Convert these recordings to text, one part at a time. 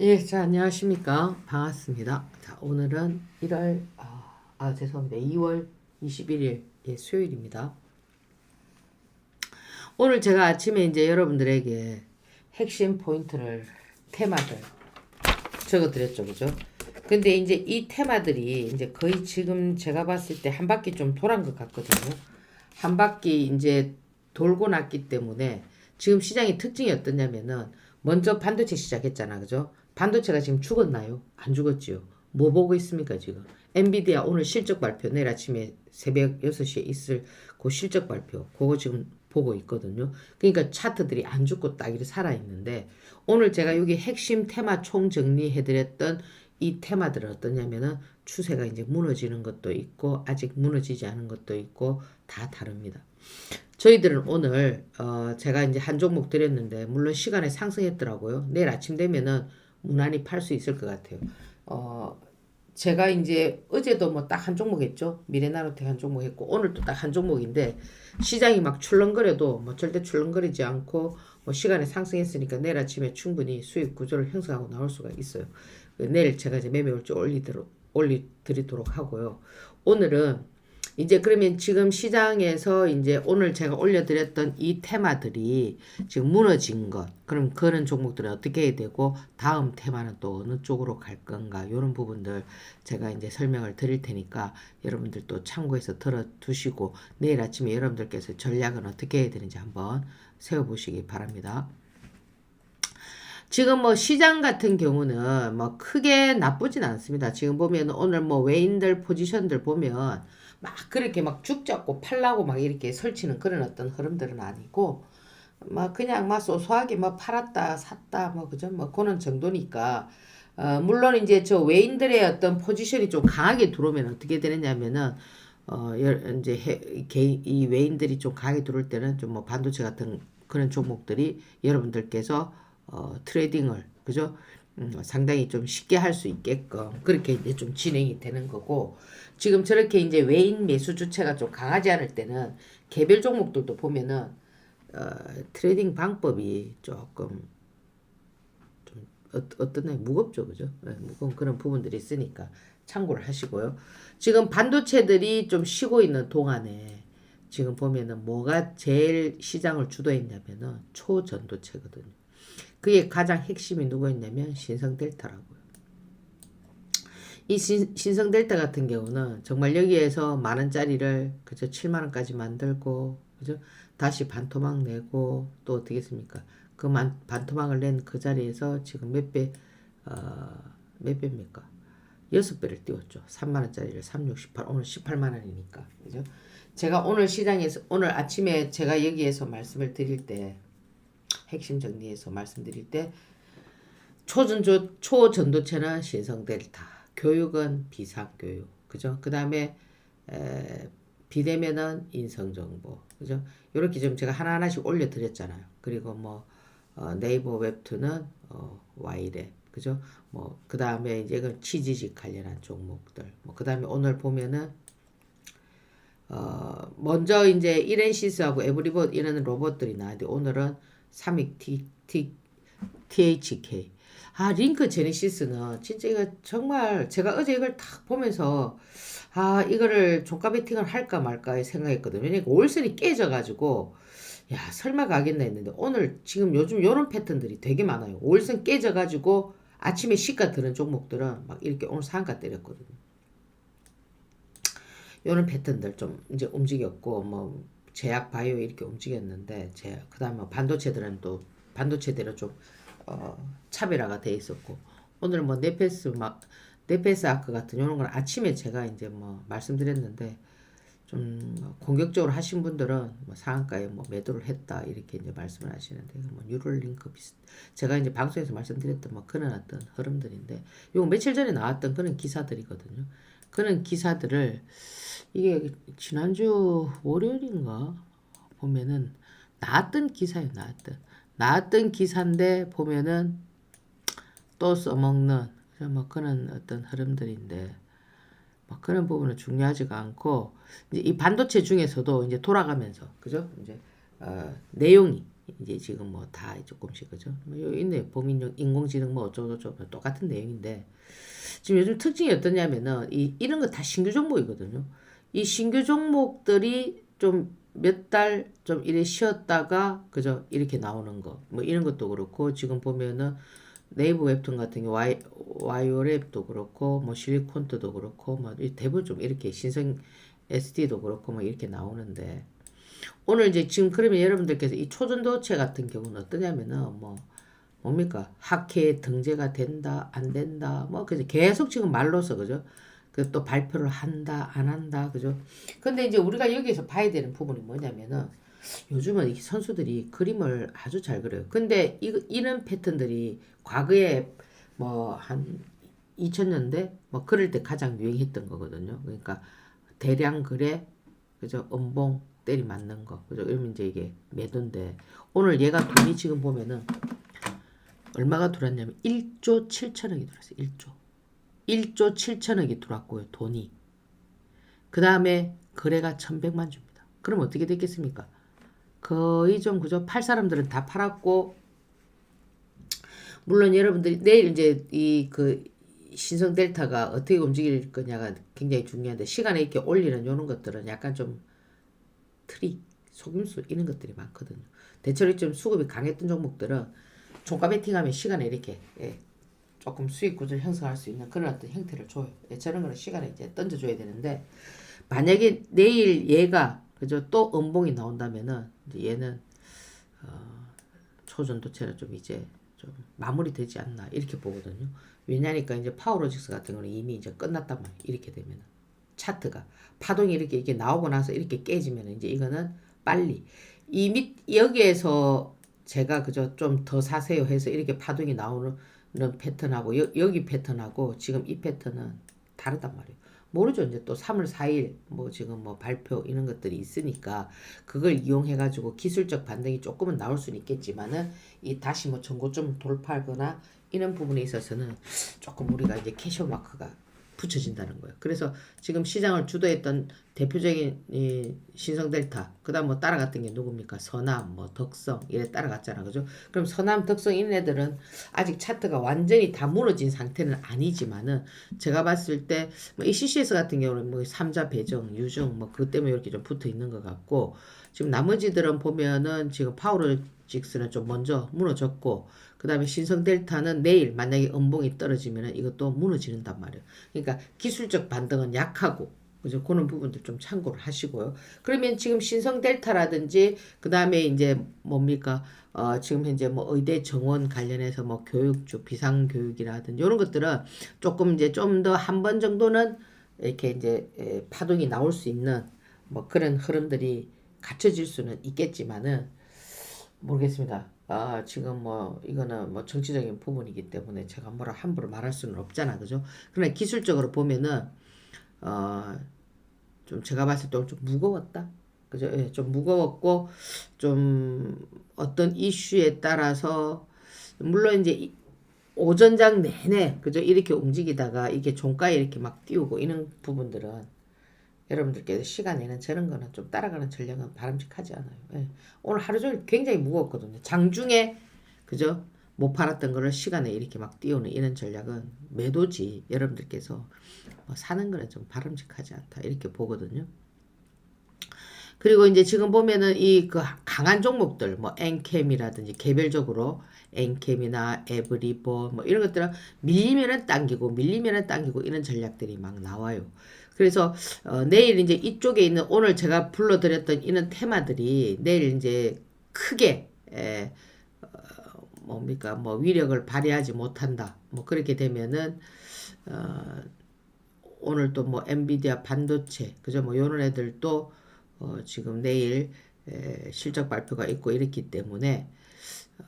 예, 자, 안녕하십니까. 반갑습니다. 자, 오늘은 1월, 아, 아, 죄송합니다. 2월 21일, 예, 수요일입니다. 오늘 제가 아침에 이제 여러분들에게 핵심 포인트를, 테마들 적어 드렸죠. 그죠? 근데 이제 이 테마들이 이제 거의 지금 제가 봤을 때 한 바퀴 좀 돌아온 것 같거든요. 한 바퀴 이제 돌고 났기 때문에 지금 시장의 특징이 어떠냐면은 먼저 반도체 시작했잖아. 그죠? 반도체가 지금 죽었나요? 안 죽었지요. 뭐 보고 있습니까, 지금? 엔비디아 오늘 실적 발표 내일 아침에 새벽 6시에 있을 그 실적 발표 그거 지금 보고 있거든요. 그러니까 차트들이 안 죽고 딱 이렇게 살아 있는데 오늘 제가 여기 핵심 테마 총 정리해 드렸던 이 테마들은 어떠냐면은 추세가 이제 무너지는 것도 있고 아직 무너지지 않은 것도 있고 다 다릅니다. 저희들은 오늘 어 제가 이제 한 종목 드렸는데 물론 시간에 상승했더라고요. 내일 아침 되면은 무난히 팔 수 있을 것 같아요. 어 제가 이제 어제도 뭐 딱 한 종목 했죠. 미래나노텍 한 종목 했고 오늘도 딱 한 종목인데 시장이 막 출렁거려도 뭐 절대 출렁거리지 않고 뭐 시간에 상승했으니까 내일 아침에 충분히 수익 구조를 형성하고 나올 수가 있어요. 내일 제가 이제 매매율지 올리도록 올리드리도록 하고요. 오늘은 이제 그러면 지금 시장에서 이제 오늘 제가 올려드렸던 이 테마들이 지금 무너진 것, 그럼 그런 종목들은 어떻게 해야 되고 다음 테마는 또 어느 쪽으로 갈 건가 이런 부분들 제가 이제 설명을 드릴 테니까 여러분들 또 참고해서 들어두시고 내일 아침에 여러분들께서 전략은 어떻게 해야 되는지 한번 세워보시기 바랍니다. 지금 뭐 시장 같은 경우는 뭐 크게 나쁘진 않습니다. 지금 보면 오늘 뭐 외인들 포지션들 보면 막 그렇게 막 죽잡고 팔라고 막 이렇게 설치는 그런 어떤 흐름들은 아니고 막 그냥 막 소소하게 뭐 팔았다 샀다 뭐 그죠? 뭐 그런 정도니까. 어 물론 이제 저 외인들의 어떤 포지션이 좀 강하게 들어오면 어떻게 되느냐면은 어 이제 해, 개인 이 외인들이 좀 강하게 들어올 때는 좀 뭐 반도체 같은 그런 종목들이 여러분들께서 어 트레이딩을 그죠 음, 상당히 좀 쉽게 할 수 있게끔 그렇게 이제 좀 진행이 되는 거고 지금 저렇게 이제 외인 매수 주체가 좀 강하지 않을 때는 개별 종목들도 보면은 어, 트레이딩 방법이 조금 좀 어, 어떤 무겁죠, 그죠? 네, 무거운 그런 부분들이 있으니까 참고를 하시고요. 지금 반도체들이 좀 쉬고 있는 동안에 지금 보면은 뭐가 제일 시장을 주도했냐면은 초전도체거든요. 그게 가장 핵심이 누구였냐면 신성델타라고요. 이 신, 신성델타 같은 경우는 정말 여기에서 만 원짜리를 그저 7만 원까지 만들고 그죠? 다시 반토막 내고 또 어떻게 했습니까? 그 만, 반토막을 낸 그 자리에서 지금 몇 배, 어, 몇 배입니까? 여섯 배를 띄웠죠. 3만 원짜리를 3, 6, 18, 오늘 18만 원이니까. 그죠? 제가 오늘 시장에서, 오늘 아침에 제가 여기에서 말씀을 드릴 때, 핵심 정리해서 말씀드릴 때, 초전조, 초전도체는 신성델타, 교육은 비상교육, 그죠? 그 다음에, 비대면은 인성정보, 그죠? 이렇게 좀 제가 하나하나씩 올려드렸잖아요. 그리고 뭐, 어, 네이버 웹툰은 어, 와이랩, 그죠? 뭐, 그 다음에 이제 그 취지직 관련한 종목들, 뭐, 그 다음에 오늘 보면은, 어, 먼저 이제 이렌시스하고 에브리봇 이런 로봇들이 나왔는데, 오늘은 삼익 T, T, THK. 아, 링크 제네시스는 진짜 이거 정말 제가 어제 이걸 딱 보면서 아, 이거를 종가 베팅을 할까 말까 생각했거든요. 왜냐면 올선이 깨져가지고 야, 설마 가겠나 했는데 오늘 지금 요즘 요런 패턴들이 되게 많아요. 올선 깨져가지고 아침에 시가 드는 종목들은 막 이렇게 오늘 상가 때렸거든요. 요런 패턴들 좀 이제 움직였고 뭐 제약 바이오 이렇게 움직였는데 제 그다음에 뭐 반도체들은 또 반도체대로 좀 어, 차별화가 돼 있었고 오늘 뭐 네페스 막 네페스 아크 같은 이런 건 아침에 제가 이제 뭐 말씀드렸는데 좀 공격적으로 하신 분들은 뭐 상한가에 뭐 매도를 했다 이렇게 이제 말씀을 하시는데 뭐 뉴럴링크 비슷 제가 이제 방송에서 말씀드렸던 뭐 그런 어떤 흐름들인데 요 며칠 전에 나왔던 그런 기사들이거든요. 그런 기사들을 이게 지난주 월요일인가 보면은 나왔던 기사예요, 나왔던. 나왔던 기사인데 보면은 또 써먹는 뭐 그런 어떤 흐름들인데 뭐 그런 부분은 중요하지가 않고 이제 이 반도체 중에서도 이제 돌아가면서 그죠? 이제 어, 내용이 이제 지금 뭐 다 조금씩 그죠? 뭐 여기 있네 범인용 인공지능 뭐 어쩌고 저쩌고 똑같은 내용인데 지금 요즘 특징이 어떠냐면은 이 이런 거 다 신규 종목이거든요. 이 신규 종목들이 좀 몇 달 좀 이래 쉬었다가 그죠? 이렇게 나오는 거. 뭐 이런 것도 그렇고 지금 보면은 네이버 웹툰 같은 게 와이 와이오랩도 그렇고 뭐 실리콘트도 그렇고 뭐이 대부분 좀 이렇게 신생 SD도 그렇고 뭐 이렇게 나오는데 오늘 이제 지금 그러면 여러분들께서 이 초전도체 같은 경우는 어떠냐면은 뭐 뭡니까? 학회 등재가 된다 안 된다 뭐 그죠 계속 지금 말로서 그죠? 그 또 발표를 한다 안 한다 그죠? 근데 이제 우리가 여기서 봐야 되는 부분이 뭐냐면은 요즘은 이 선수들이 그림을 아주 잘 그려요. 근데 이, 이런 패턴들이 과거에 뭐 한 2000년대 뭐 그럴 때 가장 유행했던 거거든요. 그러니까 대량 거래 그죠? 음봉 때리 맞는 거. 그죠? 이러면 이제 이게 매도인데 오늘 얘가 돈이 지금 보면은 얼마가 들어왔냐면 1조 7천억이 들어왔어요. 1조. 1조 7천억이 들어왔고요 돈이. 그 다음에 거래가 1100만 주입니다. 그럼 어떻게 됐겠습니까? 거의 좀 그죠? 팔 사람들은 다 팔았고 물론 여러분들이 내일 이제 이 그 신성 델타가 어떻게 움직일 거냐가 굉장히 중요한데 시간에 이렇게 올리는 요런 것들은 약간 좀 트릭, 속임수 이런 것들이 많거든요. 대체로 좀 수급이 강했던 종목들은 종가 베팅하면 시간에 이렇게 예, 조금 수익 구조를 형성할 수 있는 그런 어떤 형태를 줘요. 예, 저런 거는 시간에 이제 던져줘야 되는데 만약에 내일 얘가 그죠 또 음봉이 나온다면은 얘는 어, 초전도체는 좀 이제 좀 마무리되지 않나 이렇게 보거든요. 왜냐니까 이제 파워로직스 같은 거는 이미 이제 말이에요. 이렇게 되면 차트가 파동이 이렇게 이렇게 나오고 나서 이렇게 깨지면 이제 이거는 빨리 이 밑 여기에서 제가 그저 좀 더 사세요 해서 이렇게 파동이 나오는 패턴하고 여, 여기 패턴하고 지금 이 패턴은 다르단 말이에요. 모르죠. 이제 또 3월 4일 뭐 지금 뭐 발표 이런 것들이 있으니까 그걸 이용해 가지고 기술적 반등이 조금은 나올 수는 있겠지만은 이 다시 뭐 전고점 돌파하거나 이런 부분에 있어서는 조금 우리가 이제 캐셔 마크가 붙여진다는 거예요. 그래서 지금 시장을 주도했던 대표적인 이 신성델타, 그 다음 뭐 따라갔던 게 누굽니까? 서남, 뭐 덕성, 이래 따라갔잖아. 그죠? 그럼 서남, 덕성 이런 애들은 아직 차트가 완전히 다 무너진 상태는 아니지만은 제가 봤을 때 뭐 ECCS 같은 경우는 뭐 삼자 배정, 유중 뭐 그것 때문에 이렇게 좀 붙어 있는 것 같고 지금 나머지들은 보면은 지금 파워를 6는 좀 먼저 무너졌고 그 다음에 신성 델타는 내일 만약에 음봉이 떨어지면 이것도 무너지는단 말이에요. 그러니까 기술적 반등은 약하고 그죠? 그런 부분들 좀 참고를 하시고요. 그러면 지금 신성 델타라든지 그 다음에 이제 뭡니까 어, 지금 현재 뭐 의대 정원 관련해서 뭐 교육주 비상 교육이라든지 이런 것들은 조금 이제 좀 더 한 번 정도는 이렇게 이제 예, 파동이 나올 수 있는 뭐 그런 흐름들이 갖춰질 수는 있겠지만은 모르겠습니다. 아, 지금 뭐, 이거는 뭐 정치적인 부분이기 때문에 제가 뭐라 함부로 말할 수는 없잖아. 그죠? 그러나 기술적으로 보면은, 어, 좀 제가 봤을 때 좀 무거웠다. 그죠? 예, 좀 무거웠고, 좀 어떤 이슈에 따라서, 물론 이제 이- 오전장 내내, 그죠? 이렇게 움직이다가 이게 종가에 이렇게 막 띄우고 이런 부분들은 여러분들께서 시간 내는 저런 거는 좀 따라가는 전략은 바람직하지 않아요. 예. 오늘 하루 종일 굉장히 무거웠거든요. 장중에 그죠? 못 팔았던 거를 시간에 이렇게 막 띄우는 이런 전략은 매도지 여러분들께서 뭐 사는 거는 좀 바람직하지 않다 이렇게 보거든요. 그리고 이제 지금 보면은 이 그 강한 종목들 뭐 엔캠이라든지 개별적으로 엔캠이나 에브리보 뭐 이런 것들은 밀리면은 당기고 밀리면은 당기고 이런 전략들이 막 나와요. 그래서 어, 내일 이제 이쪽에 있는 오늘 제가 불러드렸던 이런 테마들이 내일 이제 크게 에, 어, 뭡니까 뭐 위력을 발휘하지 못한다. 뭐 그렇게 되면은 어, 오늘 또 뭐 엔비디아 반도체 그죠 뭐 요런 애들도 어, 지금 내일 에, 실적 발표가 있고 이렇기 때문에 어,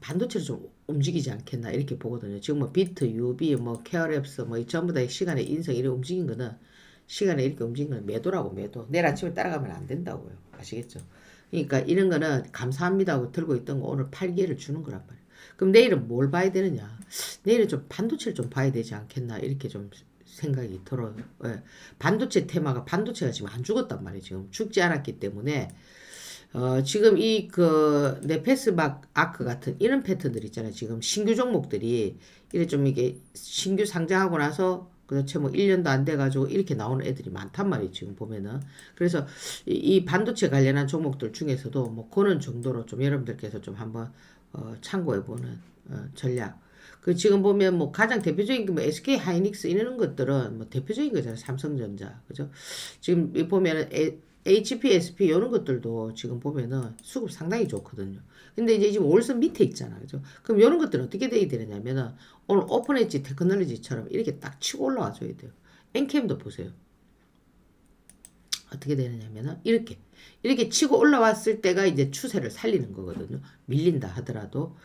반도체를 좀 움직이지 않겠나 이렇게 보거든요. 지금 뭐 비트, 유비, 뭐 케어랩스 뭐이 전부 다 시간의 인성 이렇게 움직인 거는 시간에 이렇게 움직인 거는 매도라고 매도. 내일 아침에 따라가면 안 된다고요. 아시겠죠? 그러니까 이런 거는 감사합니다 하고 들고 있던 거 오늘 팔기회를 주는 거란 말이에요. 그럼 내일은 뭘 봐야 되느냐? 내일은 좀 반도체를 좀 봐야 되지 않겠나 이렇게 좀 생각이 들어요. 예. 반도체 테마가 반도체가 지금 안 죽었단 말이에요. 지금 죽지 않았기 때문에 어, 지금 이 그 네페스박 아크 같은 이런 패턴들 있잖아요. 지금 신규 종목들이 이래 좀 이게 신규 상장하고 나서 그렇죠. 뭐 1년도 안 돼가지고 이렇게 나오는 애들이 많단 말이에요. 지금 보면은. 그래서 이, 이 반도체 관련한 종목들 중에서도 뭐 그런 정도로 좀 여러분들께서 좀 한번 어, 참고해보는 어, 전략. 그 지금 보면 뭐 가장 대표적인 게 뭐 SK 하이닉스 이런 것들은 뭐 대표적인 거잖아요. 삼성전자. 그죠? 지금 이 보면은 에, HPSP 이런 것들도 지금 보면은 수급 상당히 좋거든요. 근데 이제 지금 올선 밑에 있잖아. 그죠? 그럼 이런 것들은 어떻게 돼야 되느냐면은 오늘 오픈 엣지 테크놀로지처럼 이렇게 딱 치고 올라와 줘야 돼요. 엔캠도 보세요. 어떻게 되느냐면은 이렇게 이렇게 치고 올라왔을 때가 이제 추세를 살리는 거거든요. 밀린다 하더라도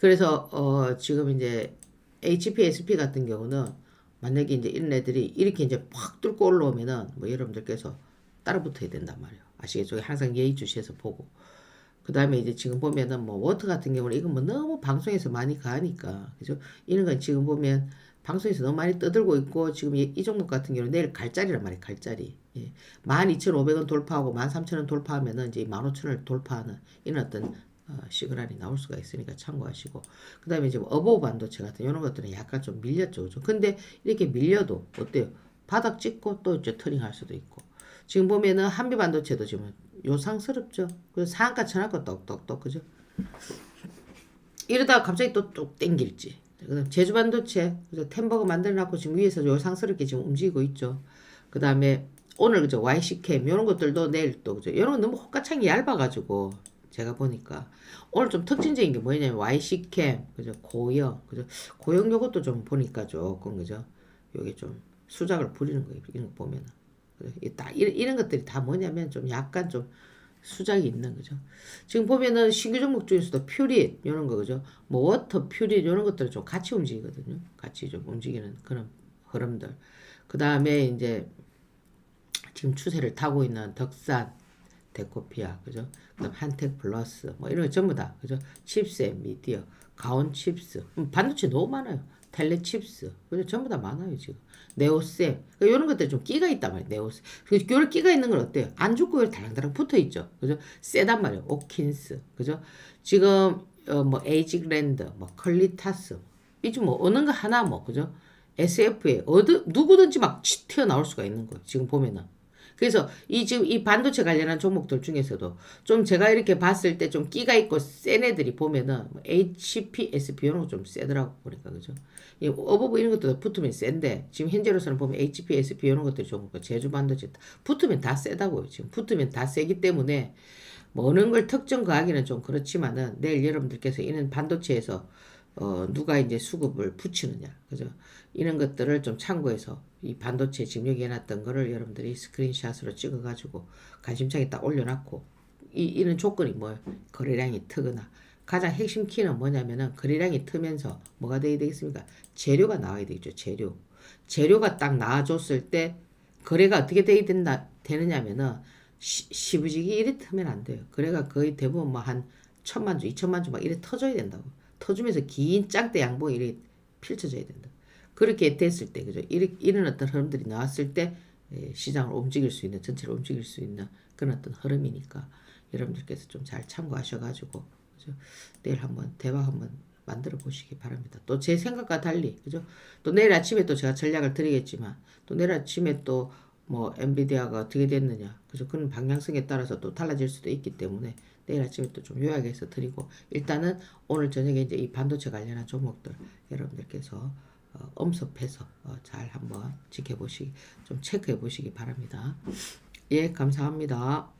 그래서 어 지금 이제 HPSP 같은 경우는 만약에 이제 이런 애들이 이렇게 이제 팍 뚫고 올라오면은 뭐 여러분들께서 따라 붙어야 된단 말이에요. 아시겠죠? 항상 예의 주시해서 보고 그 다음에 이제 지금 보면은 뭐 워터 같은 경우는 이건 뭐 너무 방송에서 많이 가니까 그죠? 이런 건 지금 보면 방송에서 너무 많이 떠들고 있고 지금 이, 이 종목 같은 경우는 내일 갈 자리란 말이에요. 갈 자리. 예. 12,500원 돌파하고 13,000원 돌파하면은 이제 15,000원을 돌파하는 이런 어떤 어, 시그널이 나올 수가 있으니까 참고하시고 그 다음에 이제 뭐 어보 반도체 같은 이런 것들은 약간 좀 밀렸죠. 그죠? 근데 이렇게 밀려도 어때요? 바닥 찍고 또 이제 터닝할 수도 있고 지금 보면은 한비 반도체도 지금 요상스럽죠. 그래서 상한가 쳐놨고 똑똑똑 그죠? 이러다가 갑자기 또뚝 땡길지. 그다음 제주 반도체 그래서 템버거 만들어놨고 지금 위에서 요상스럽게 지금 움직이고 있죠. 그 다음에 오늘 그죠 YC캠 이런 것들도 내일 또 그죠 이런 건 너무 호가창이 얇아가지고 제가 보니까 오늘 좀 특징적인 게 뭐냐면 YC캠 그죠 고영 그죠 고영 요것도 좀 보니까 조금 그죠 요게 좀 수작을 부리는 거예요 이런 거 보면은 딱 이런, 것들이 다 뭐냐면 좀 약간 좀 수작이 있는 거죠. 지금 보면은 신규 종목 중에서도 퓨릿 이런 거 그죠? 뭐 워터 퓨릿 이런 것들은 좀 같이 움직이거든요. 같이 좀 움직이는 그런 흐름들. 그 다음에 이제 지금 추세를 타고 있는 덕산, 데코피아, 그죠? 그다음 한텍 플러스, 뭐 이런 거 전부 다, 그죠? 칩스, 미디어, 가온 칩스, 음, 반도체 너무 많아요. 텔레 칩스, 그죠? 전부 다 많아요 지금. 네오셈, 그러니까 이런 것들 좀 끼가 있단 말이에요. 네오셈. 그 요런 끼가 있는 건 어때요? 안 죽고 요 달랑달랑 붙어 있죠, 그죠? 세단 말이에요. 오킨스, 그죠? 지금 어, 뭐 에이직랜드, 뭐 컬리타스, 이제 뭐 어느 거 하나 뭐, 그죠? SF에 어느 누구든지 막 치- 튀어나올 수가 있는 거예요. 지금 보면은. 그래서 이 지금 이 반도체 관련한 종목들 중에서도 좀 제가 이렇게 봤을 때 좀 끼가 있고 센 애들이 보면은 뭐 HP, SP 이런 거 좀 세더라고 보니까 그죠? 이 어버브 이런 것도 붙으면 센데 지금 현재로서는 보면 HP, SP 이런 것들이 좀그 제주 반도체 붙으면 다 세다고요. 지금 붙으면 다 세기 때문에 뭐 어느 걸 특정 거하기는 좀 그렇지만은 내일 여러분들께서 이런 반도체에서 어, 누가 이제 수급을 붙이느냐, 그죠? 이런 것들을 좀 참고해서 이 반도체 지금 여기 해놨던 거를 여러분들이 스크린샷으로 찍어가지고 관심창에 딱 올려놨고 이, 이런 조건이 뭐예요? 거래량이 트거나 가장 핵심 키는 뭐냐면은 거래량이 트면서 뭐가 돼야 되겠습니까? 재료가 나와야 되겠죠, 재료. 재료가 딱 나와줬을 때 거래가 어떻게 돼야 된다, 되느냐면은 시, 시부지기 이래 트면 안 돼요. 거래가 거의 대부분 뭐 한 천만 주, 이천만 주 막 이래 터져야 된다고. 터주면서 긴 짝대 양봉이 이렇게 펼쳐져야 된다. 그렇게 됐을 때, 그죠? 이런, 어떤 흐름들이 나왔을 때, 에, 시장을 움직일 수 있는, 전체를 움직일 수 있는 그런 어떤 흐름이니까, 여러분들께서 좀 잘 참고하셔가지고, 그죠? 내일 한번 대박 한번 만들어 보시기 바랍니다. 또 제 생각과 달리, 그죠? 또 내일 아침에 또 제가 전략을 드리겠지만, 또 내일 아침에 또 뭐 엔비디아가 어떻게 됐느냐, 그죠? 그런 방향성에 따라서 또 달라질 수도 있기 때문에 내일 아침에 또 좀 요약해서 드리고 일단은 오늘 저녁에 이제 이 반도체 관련한 종목들 여러분들께서 어, 엄습해서 어, 잘 한번 지켜보시기 좀 체크해 보시기 바랍니다. 예, 감사합니다.